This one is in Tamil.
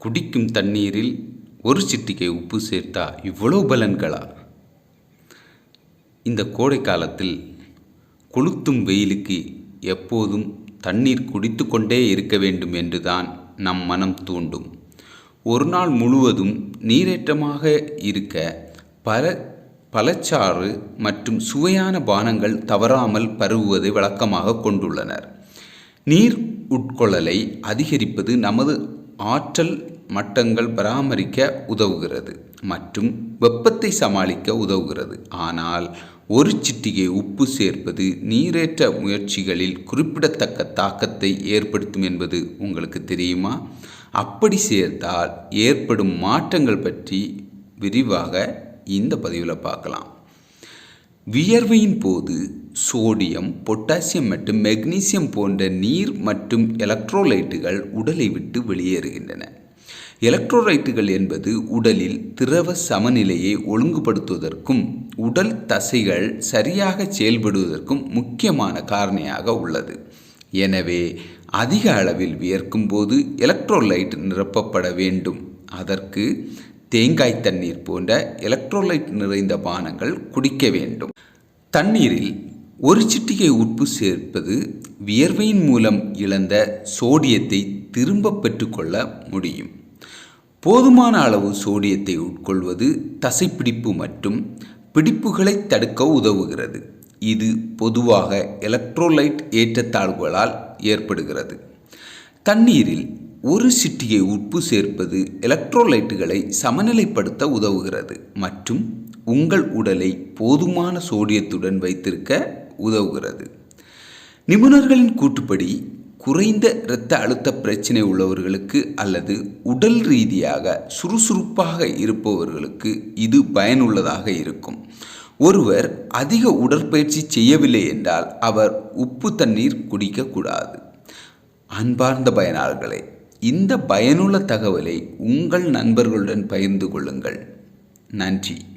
குடிக்கும் தண்ணீரில் ஒரு சிட்டிகை உப்பு சேர்த்தா இவ்வளோ பலன்களா? இந்த கோடை காலத்தில் கொளுத்தும் வெயிலுக்கு எப்போதும் தண்ணீர் குடித்து கொண்டே இருக்க வேண்டும் என்றுதான் நம் மனம் தூண்டும். ஒரு நாள் முழுவதும் நீரேற்றமாக இருக்க பல பழச்சாறு மற்றும் சுவையான பானங்கள் தவறாமல் பரவுவதை வழக்கமாக கொண்டுள்ளனர். நீர் உட்கொள்ளலை அதிகரிப்பது நமது ஆற்றல் மட்டங்கள் பராமரிக்க உதவுகிறது மற்றும் வெப்பத்தை சமாளிக்க உதவுகிறது. ஆனால் ஒரு சிட்டிகை உப்பு சேர்ப்பது நீரேற்ற முயற்சிகளில் குறிப்பிடத்தக்க தாக்கத்தை ஏற்படுத்தும் என்பது உங்களுக்கு தெரியுமா? அப்படி சேர்த்தால் ஏற்படும் மாற்றங்கள் பற்றி விரிவாக இந்த பதிவில் பார்க்கலாம். வியர்வையின் போது சோடியம் பொட்டாசியம் மற்றும் மெக்னீசியம் போன்ற நீர் மற்றும் எலக்ட்ரோலைட்டுகள் உடலை விட்டு வெளியேறுகின்றன. எலக்ட்ரோலைட்டுகள் என்பது உடலில் திரவ சமநிலையை ஒழுங்குபடுத்துவதற்கும் உடல் தசைகள் சரியாக செயல்படுவதற்கும் முக்கியமான காரணியாக உள்ளது. எனவே அதிக அளவில் வியர்க்கும் போது எலக்ட்ரோலைட் நிரப்பப்பட வேண்டும். அதற்கு தேங்காய் தண்ணீர் போன்ற எலக்ட்ரோலைட் நிறைந்த பானங்கள் குடிக்க வேண்டும். தண்ணீரில் ஒரு சிட்டிகை உப்பு சேர்ப்பது வியர்வையின் மூலம் இழந்த சோடியத்தை திரும்ப பெற்றுக்கொள்ள முடியும். போதுமான அளவு சோடியத்தை உட்கொள்வது தசைப்பிடிப்பு மற்றும் பிடிப்புகளை தடுக்க உதவுகிறது. இது பொதுவாக எலக்ட்ரோலைட் ஏற்றத்தாழ்வுகளால் ஏற்படுகிறது. தண்ணீரில் ஒரு சிட்டிகை உப்பு சேர்ப்பது எலக்ட்ரோலைட்டுகளை சமநிலைப்படுத்த உதவுகிறது மற்றும் உங்கள் உடலை போதுமான சோடியத்துடன் வைத்திருக்க உதவுகிறது. நிபுணர்களின் கூற்றுப்படி குறைந்த இரத்த அழுத்த பிரச்சனை உள்ளவர்களுக்கு அல்லது உடல் ரீதியாக சுறுசுறுப்பாக இருப்பவர்களுக்கு இது பயனுள்ளதாக இருக்கும். ஒருவர் அதிக உடற்பயிற்சி செய்யவில்லை என்றால் அவர் உப்பு தண்ணீர் குடிக்கக்கூடாது. அன்பார்ந்த பயனாளர்களே இந்த பயனுள்ள தகவலை உங்கள் நண்பர்களுடன் பகிர்ந்து கொள்ளுங்கள். நன்றி.